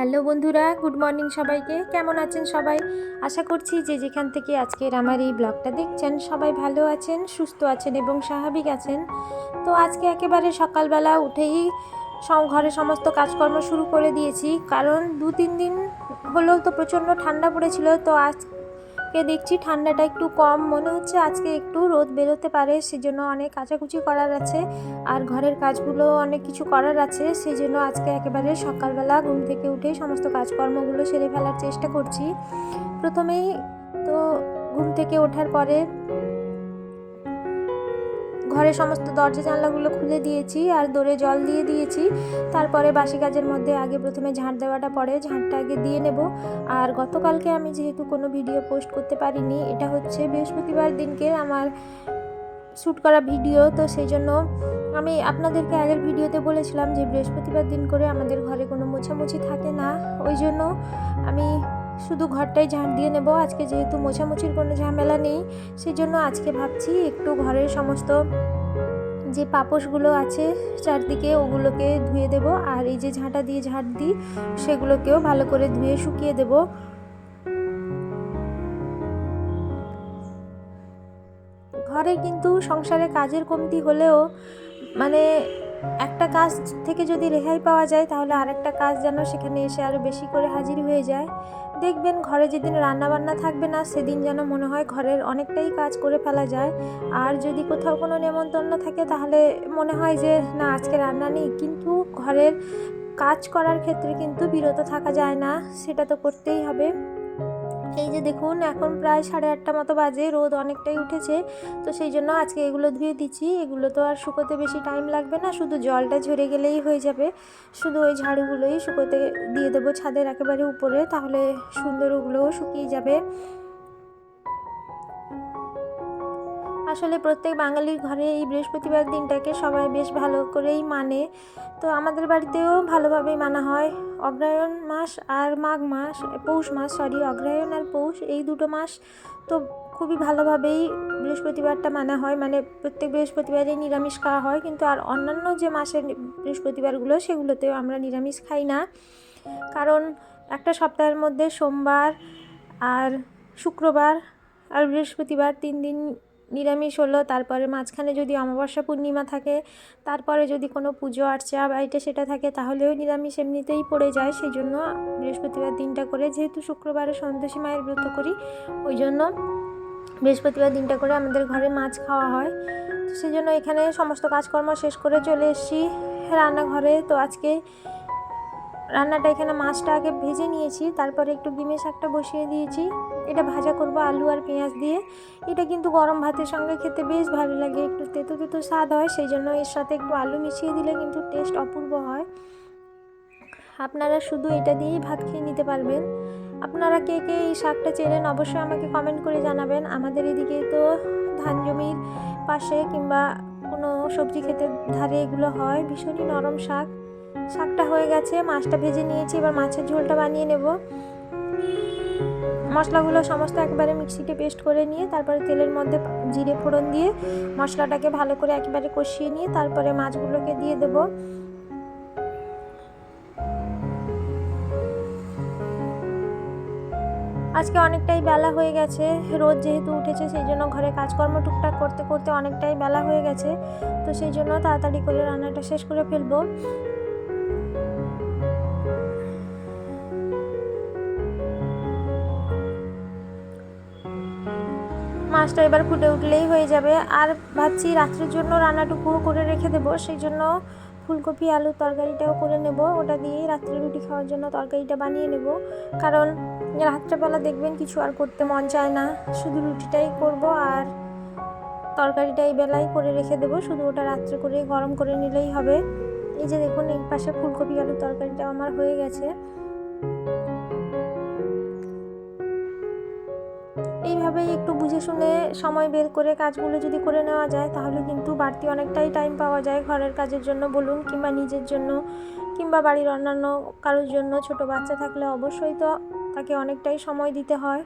Hello বন্ধুরা, good morning সবাইকে। কেমন আছেন সবাই? আশা করছি যে যেখান থেকে আজকের আমার এই ব্লগটা দেখছেন, সবাই ভালো আছেন, সুস্থ আছেন এবং স্বাভাবিক আছেন। তো আজকে একেবারে সকালবেলা উঠেই ঘরে সমস্ত কাজকর্ম শুরু করে দিয়েছি। কারণ দু তিন দিন হলেও তো প্রচণ্ড ঠান্ডা পড়েছিল, তো আজকে দেখছি ঠান্ডাটা একটু কম। মনে হচ্ছে আজকে একটু রোদ বেরোতে পারে, সেজন্য অনেক কাচাকুচি করার আছে আর ঘরের কাজগুলো অনেক কিছু করার আছে, সেজন্য আজকে একেবারে সকালবেলা ঘুম থেকে উঠে সমস্ত কাজকর্মগুলো সেরে ফেলার চেষ্টা করছি। প্রথমেই তো ঘুম থেকে ওঠার পরে ঘরের সমস্ত দরজা জানলাগুলো খুলে দিয়েছি আর দৌড়ে জল দিয়ে দিয়েছি। তারপরে বাসি কাজের মধ্যে আগে প্রথমে ঝাঁট দেওয়াটা পরে ঝাঁটটা আগে দিয়ে নেব। আর গতকালকে আমি যেহেতু কোনো ভিডিও পোস্ট করতে পারিনি, এটা হচ্ছে বৃহস্পতিবার দিনকে আমার শ্যুট করা ভিডিও, তো সেই জন্য আমি আপনাদেরকে আগের ভিডিওতে বলেছিলাম যে বৃহস্পতিবার দিন করে আমাদের ঘরে কোনো মোছামুছি থাকে না। ওই জন্য আমি শুধু ঘরটাই ঝাঁট দিয়ে নেব। আজকে যেহেতু মোছামুছির কোনো ঝামেলা নেই সেই জন্য আজকে ভাবছি একটু ঘরের সমস্ত যে পাপোশগুলো আছে চারদিকে ওগুলোকে ধুয়ে দেব, আর এই যে ঝাঁটা দিয়ে ঝাঁট দিই, সেগুলোকেও ভালো করে ধুয়ে শুকিয়ে দেব। ঘরে কিন্তু সংসারে কাজের কমতি হলেও মানে একটা কাজ থেকে যদি রেহাই পাওয়া যায়, তাহলে আরেকটা কাজ যেন সেখানে এসে আরও বেশি করে হাজির হয়ে যায়। দেখবেন ঘরে যেদিন রান্নাবান্না থাকবে না, সেদিন যেন মনে হয় ঘরের অনেকটাই কাজ করে ফেলা যায়। আর যদি কোথাও কোনো নেমন্তন্ন থাকে, তাহলে মনে হয় যে, না, আজকে রান্না নেই। কিন্তু ঘরের কাজ করার ক্ষেত্রে কিন্তু বিরত থাকা যায় না, সেটা তো করতেই হবে। এই যে দেখুন, এখন প্রায় সাড়ে আটটা মতো বাজে, রোদ অনেকটাই উঠেছে। তো সেই জন্য আজকে এগুলো ধুয়ে দিচ্ছি। এগুলো তো আর শুকোতে বেশি টাইম লাগবে না, শুধু জলটা ঝরে গেলেই হয়ে যাবে। শুধু ওই ঝাড়ুগুলোই শুকোতে দিয়ে দেবো ছাদের একেবারে উপরে, তাহলে সুন্দর ওগুলোও শুকিয়ে যাবে। আসলে প্রত্যেক বাঙালির ঘরে এই বৃহস্পতিবার দিনটাকে সবাই বেশ ভালো করেই মানে। তো আমাদের বাড়িতেও ভালোভাবেই মানা হয়। অগ্রায়ণ মাস আর মাঘ মাস, পৌষ মাস সরি অগ্রায়ণ আর পৌষ, এই দুটো মাস তো খুবই ভালোভাবেই বৃহস্পতিবারটা মানা হয়। মানে প্রত্যেক বৃহস্পতিবারে নিরামিষ খাওয়া হয়, কিন্তু আর অন্যান্য যে মাসের বৃহস্পতিবারগুলো সেগুলোতেও আমরা নিরামিষ খাই না। কারণ একটা সপ্তাহের মধ্যে সোমবার আর শুক্রবার আর বৃহস্পতিবার তিন দিন নিরামিষ হলো, তারপরে মাঝখানে যদি অমাবস্যা পূর্ণিমা থাকে, তারপরে যদি কোনো পুজো আর্চা বা এটা সেটা থাকে, তাহলেও নিরামিষ এমনিতেই পড়ে যায়। সেই জন্য বৃহস্পতিবার দিনটা করে যেহেতু শুক্রবারে সন্তোষী মায়ের ব্রত করি ওই জন্য বৃহস্পতিবার দিনটা করে আমাদের ঘরে মাছ খাওয়া হয়। তো সেই জন্য এখানে সমস্ত কাজকর্ম শেষ করে চলে এসেছি রান্নাঘরে। তো আজকে রান্নাটা এখানে মাছটা আগে ভেজে নিয়েছি, তারপরে একটু ডিমের শাকটা বসিয়ে দিয়েছি। এটা ভাজা করব আলু আর পেঁয়াজ দিয়ে। এটা কিন্তু গরম ভাতের সঙ্গে খেতে বেশ ভালো লাগে, একটু তেতো তেতো স্বাদ হয় সেই জন্য এর সাথে একটু আলু মিশিয়ে দিলে কিন্তু টেস্ট অপূর্ব হয়। আপনারা শুধু এটা দিয়েই ভাত খেয়ে নিতে পারবেন। আপনারা কে কে এই শাকটা চেনেন অবশ্যই আমাকে কমেন্ট করে জানাবেন। আমাদের এদিকে তো ধান জমির পাশে কিংবা কোনো সবজি ক্ষেতের ধারে এগুলো হয়, ভীষণই নরম শাক। শাকটা হয়ে গেছে, মাছটা ভেজে নিয়েছি, এবার মাছের ঝোলটা বানিয়ে নেব। মশলাগুলো সমস্ত একবারে মিক্সিতে পেস্ট করে নিয়ে, তারপরে তেলের মধ্যে জিরে ফোড়ন দিয়ে মশলাটাকে ভালো করে একেবারে কষিয়ে নিয়ে, তারপরে মাছগুলোকে দিয়ে দেব। আজকে অনেকটাই বেলা হয়ে গেছে, রোদ যেহেতু উঠেছে, সেই জন্য ঘরে কাজকর্ম টুকটাক করতে করতে অনেকটাই বেলা হয়ে গেছে। তো সেই জন্য তাড়াতাড়ি করে রান্নাটা শেষ করে ফেলব। মাছটা এবার ফুটে উঠলেই হয়ে যাবে। আর ভাবছি রাত্রের জন্য রান্নাটুকুও করে রেখে দেবো, সেই জন্য ফুলকপি, আলুর তরকারিটাও করে নেব। ওটা দিয়েই রাত্রে রুটি খাওয়ার জন্য তরকারিটা বানিয়ে নেব। কারণ রাত্রেবেলা দেখবেন কিছু আর করতে মন চায় না। শুধু রুটিটাই করব আর তরকারিটা এই বেলায় করে রেখে দেবো। শুধু ওটা রাত্রে করে গরম করে নিলেই হবে। এই যে দেখুন, এই পাশে ফুলকপি, আলুর তরকারিটাও আমার হয়ে গেছে। বুঝে শুনে সময় বের করে কাজগুলো যদি করে নেওয়া যায়, তাহলে কিন্তু বাড়তি অনেকটাই টাইম পাওয়া যায় ঘরের কাজের জন্য বলুন কিংবা নিজের জন্য কিংবা বাড়ির অন্যান্য কারোর জন্য। ছোট বাচ্চা থাকলে অবশ্যই তো তাকে অনেকটাই সময় দিতে হয়।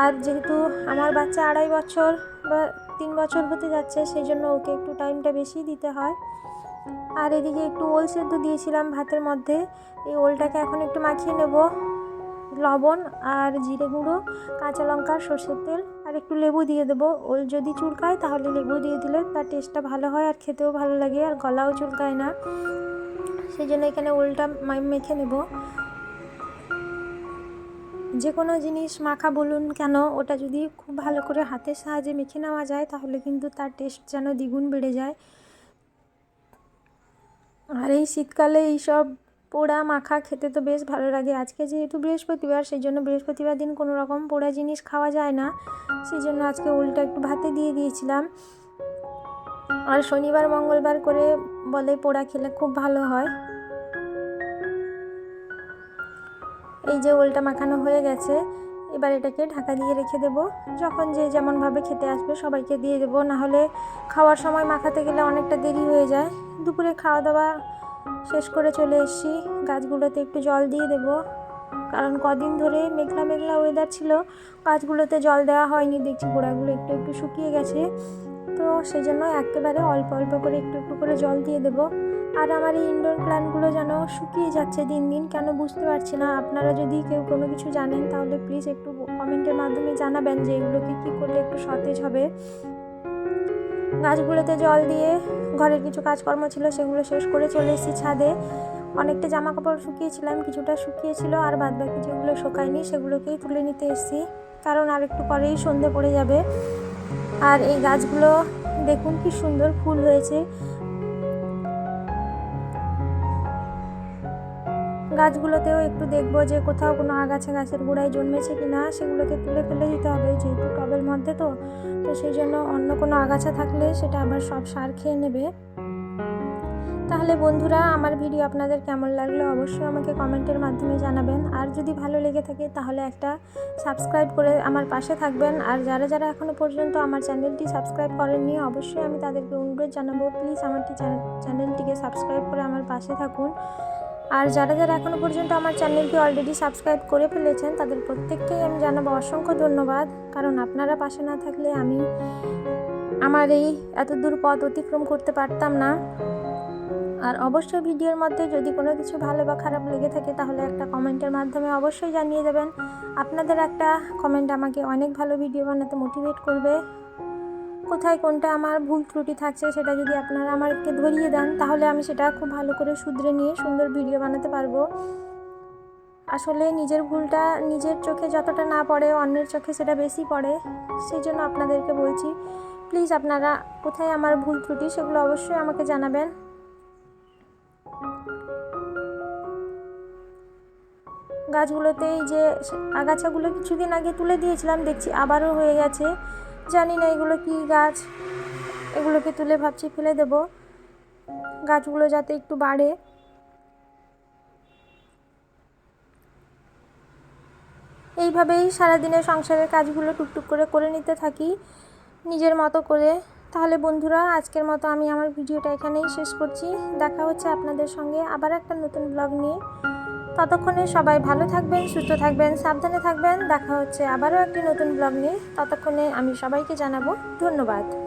আর যেহেতু আমার বাচ্চা আড়াই বছর বা তিন বছর হতে যাচ্ছে সেই জন্য ওকে একটু টাইমটা বেশি দিতে হয়। আর এদিকে একটু ওল সেদ্ধ দিয়েছিলাম ভাতের মধ্যে। এই ওলটাকে এখন একটু মাখিয়ে নেব। লবণ আর জিরে গুঁড়ো, কাঁচা লঙ্কা, সর্ষের তেল, আর একটু লেবু দিয়ে দেবো। ওল যদি চুলকায় তাহলে লেবু দিয়ে দিলে তার টেস্টটা ভালো হয় আর খেতেও ভালো লাগে আর গলাও চুলকায় না। সেই জন্য এখানে ওলটা মেখে নেব। যে কোনো জিনিস মাখা বলুন কেন, ওটা যদি খুব ভালো করে হাতের সাহায্যে মেখে নেওয়া যায় তাহলে কিন্তু তার টেস্ট যেন দ্বিগুণ বেড়ে যায়। আর এই শীতকালে এইসব পোড়া মাখা খেতে তো বেশ ভালো লাগে। আজকে যেহেতু বৃহস্পতিবার সেই জন্য বৃহস্পতিবার দিন কোনো রকম পোড়া জিনিস খাওয়া যায় না। সেই জন্য আজকে উল্টা একটু ভাতে দিয়ে দিয়েছিলাম। আর শনিবার, মঙ্গলবার করে বলে পোড়া খেলে খুব ভালো হয়। এই যে ওলটা মাখানো হয়ে গেছে, এবার এটাকে ঢাকা দিয়ে রেখে দেবো। যখন যে যেমনভাবে খেতে আসবে সবাইকে দিয়ে দেবো। নাহলে খাওয়ার সময় মাখাতে গেলে অনেকটা দেরি হয়ে যায়। দুপুরে খাওয়া দাওয়া শেষ করে চলে এসেছি। গাছগুলোতে একটু জল দিয়ে দেবো। কারণ কদিন ধরে মেঘলা মেঘলা ওয়েদার ছিল, গাছগুলোতে জল দেওয়া হয়নি। দেখছি গোড়াগুলো একটু একটু শুকিয়ে গেছে। তো সেই জন্য একেবারে অল্প অল্প করে একটু একটু করে জল দিয়ে দেবো। আর আমার এই ইনডোর প্ল্যান্টগুলো যেন শুকিয়ে যাচ্ছে দিন দিন, কেন বুঝতে পারছি না। আপনারা যদি কেউ কোনো কিছু জানেন, তাহলে প্লিজ একটু কমেন্টের মাধ্যমে জানাবেন যে এগুলোকে কী করলে একটু সতেজ হবে। গাছগুলোতে জল দিয়ে ঘরের কিছু কাজকর্ম ছিল, সেগুলো শেষ করে চলে এসেছি ছাদে। অনেকটা জামা কাপড় শুকিয়েছিলাম, কিছুটা শুকিয়েছিল, আর বাদ বাকি যেগুলো শুকায়নি সেগুলোকেই তুলে নিতে এসেছি। কারণ আর একটু পরেই সন্ধে পড়ে যাবে। আর এই গাছগুলো দেখুন কি সুন্দর ফুল হয়েছে। গাছগুলোতেও একটু দেখব যে কোথাও কোনো আগাছা গাছের গোড়ায় জন্মেছে কি না, সেগুলোকে তুলে ফেলে দিতে হবে যেহেতু টবের মধ্যে তো। তো সেই জন্য অন্য কোনো আগাছা থাকলে সেটা আবার সব সার খেয়ে নেবে। তাহলে বন্ধুরা, আমার ভিডিও আপনাদের কেমন লাগল অবশ্যই আমাকে কমেন্টের মাধ্যমে জানাবেন। আর যদি ভালো লেগে থাকে তাহলে একটা সাবস্ক্রাইব করে আমার পাশে থাকবেন। আর যারা যারা এখনও পর্যন্ত আমার চ্যানেলটি সাবস্ক্রাইব করেননি, অবশ্যই আমি তাদেরকে অনুরোধ জানাব, প্লিজ আমারটি চ্যানেলটিকে সাবস্ক্রাইব করে আমার পাশে থাকুন। আর যারা যারা এখনও পর্যন্ত আমার চ্যানেলটি অলরেডি সাবস্ক্রাইব করে ফেলেছেন, তাদের প্রত্যেককেই আমি জানাব অসংখ্য ধন্যবাদ। কারণ আপনারা পাশে না থাকলে আমি আমার এই এত দূর পথ অতিক্রম করতে পারতাম না। আর অবশ্যই ভিডিওর মধ্যে যদি কোনো কিছু ভালো বা খারাপ লেগে থাকে, তাহলে একটা কমেন্টের মাধ্যমে অবশ্যই জানিয়ে দেবেন। আপনাদের একটা কমেন্ট আমাকে অনেক ভালো ভিডিও বানাতে মোটিভেট করবে। কোথায় কোনটা আমার ভুল ত্রুটি থাকছে সেটা যদি আপনারা আমাকে ধরিয়ে দেন, তাহলে আমি সেটা খুব ভালো করে শুধরে নিয়ে সুন্দর ভিডিও বানাতে পারব। আসলে নিজের ভুলটা নিজের চোখে যতটা না পড়ে, অন্যের চোখে সেটা বেশি পড়ে সেই জন্য আপনাদেরকে বলছি প্লিজ আপনারা কোথায় আমার ভুল ত্রুটি সেগুলো অবশ্যই আমাকে জানাবেন। গাছগুলোতে এই যে আগাছাগুলো কিছুদিন আগে তুলে দিয়েছিলাম, দেখছি আবারও হয়ে গেছে। জানি না এগুলো কি গাছ। এগুলোকে তুলে ভাবছি ফেলে দেব। গাছগুলো যাতে একটু বাড়ে। এইভাবেই সারাদিনের সংসারের কাজগুলো টুকটুক করে করে নিতে থাকি নিজের মতো করে। তাহলে বন্ধুরা, আজকের মতো আমি আমার ভিডিওটা এখানেই শেষ করছি। দেখা হচ্ছে আপনাদের সঙ্গে আবার একটা নতুন ব্লগ নিয়ে। ততক্ষণে সবাই ভালো থাকবেন, সুস্থ থাকবেন, সাবধানে থাকবেন। দেখা হচ্ছে আবারও একটি নতুন ব্লগ নিয়ে। ততক্ষণে আমি সবাইকে জানাব ধন্যবাদ।